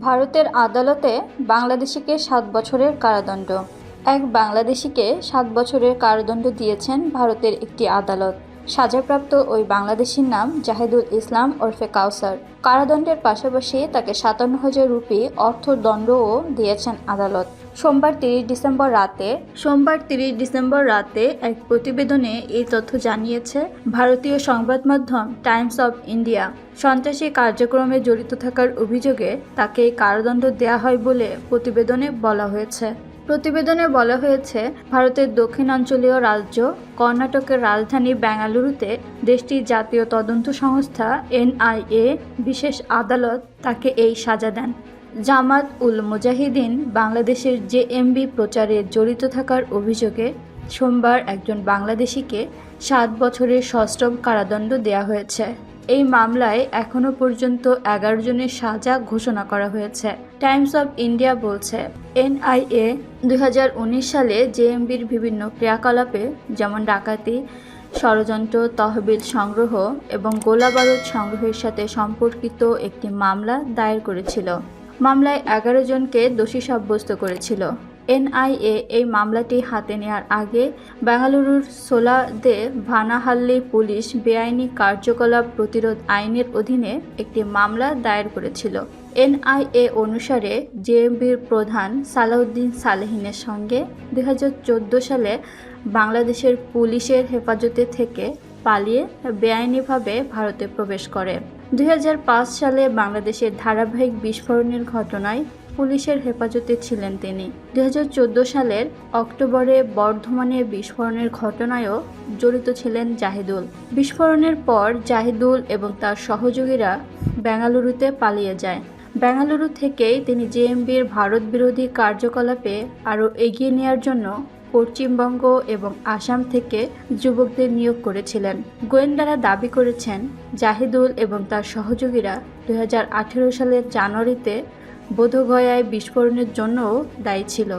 ভারতের আদালতে বাংলাদেশিকে সাত বছরের কারাদণ্ড। এক বাংলাদেশিকে সাত বছরের কারাদণ্ড দিয়েছেন ভারতের একটি আদালত। সাজাপ্রাপ্ত ওই বাংলাদেশির নাম জাহেদুল ইসলাম ওরফে কাউসার। কারাদণ্ডের পাশাপাশি তাকে সাতান্ন হাজার রুপি অর্থদণ্ডও দিয়েছেন আদালত। সোমবার তিরিশ ডিসেম্বর রাতে সোমবার তিরিশ ডিসেম্বর রাতে এক প্রতিবেদনে এই তথ্য জানিয়েছে ভারতীয় সংবাদ মাধ্যম টাইমস অব ইন্ডিয়া। সন্ত্রাসী কার্যক্রমে জড়িত থাকার অভিযোগে তাকে কারাদণ্ড দেওয়া হয় বলে প্রতিবেদনে বলা হয়েছে। প্রতিবেদনে বলা হয়েছে, ভারতের দক্ষিণাঞ্চলীয় রাজ্য কর্ণাটকের রাজধানী বেঙ্গালুরুতে দেশটির জাতীয় তদন্ত সংস্থা এনআইএ বিশেষ আদালত তাকে এই সাজা দেন। জামাত উল মুজাহিদিন বাংলাদেশের জেএমবি প্রচারে জড়িত থাকার অভিযোগে সোমবার একজন বাংলাদেশিকে সাত বছরের সশ্রম কারাদণ্ড দেওয়া হয়েছে। এই মামলায় এখনও পর্যন্ত এগারো জনের সাজা ঘোষণা করা হয়েছে। টাইমস অব ইন্ডিয়া বলছে, এনআইএ দুই হাজার উনিশ সালে জেএমবির বিভিন্ন ক্রিয়াকলাপে, যেমন ডাকাতি, ষড়যন্ত্র, তহবিল সংগ্রহ এবং গোলাবারুদ সংগ্রহের সাথে সম্পর্কিত একটি মামলা দায়ের করেছিল। মামলায় এগারো জনকে দোষী সাব্যস্ত করেছিল। এনআইএ এই মামলাটি হাতে নেওয়ার আগে বেঙ্গালুরুর সোলাদে ভানাহাল্লি পুলিশ বেআইনি কার্যকলাপ প্রতিরোধ আইনের অধীনে একটি মামলা দায়ের করেছিল। এনআইএ অনুসারে জেএমবির প্রধান সালাউদ্দিন সালেহিনের সঙ্গে দুই হাজার চোদ্দ সালে বাংলাদেশের পুলিশের হেফাজতে থেকে পালিয়ে বেআইনিভাবে ভারতে প্রবেশ করে। দুই হাজার পাঁচ সালে বাংলাদেশের ধারাবাহিক বিস্ফোরণের ঘটনায় পুলিশের হেফাজতে ছিলেন তিনি। দুই সালের অক্টোবরে বর্ধমানে বিস্ফোরণের ঘটনায়ও জড়িত ছিলেন জাহিদুল। বিস্ফোরণের পর জাহিদুল এবং তার সহযোগীরা বেঙ্গালুরুতে পালিয়ে যায়। বেঙ্গালুরু থেকেই তিনি জেএমবির ভারত বিরোধী কার্যকলাপে আরও এগিয়ে নেওয়ার জন্য পশ্চিমবঙ্গ এবং আসাম থেকে যুবকদের নিয়োগ করেছিলেন। গোয়েন্দারা দাবি করেছেন, জাহিদুল এবং তার সহযোগীরা দুই হাজার আঠেরো সালের জানুয়ারিতে বোধগয়ায় বিস্ফোরণের জন্যও দায়ী ছিল।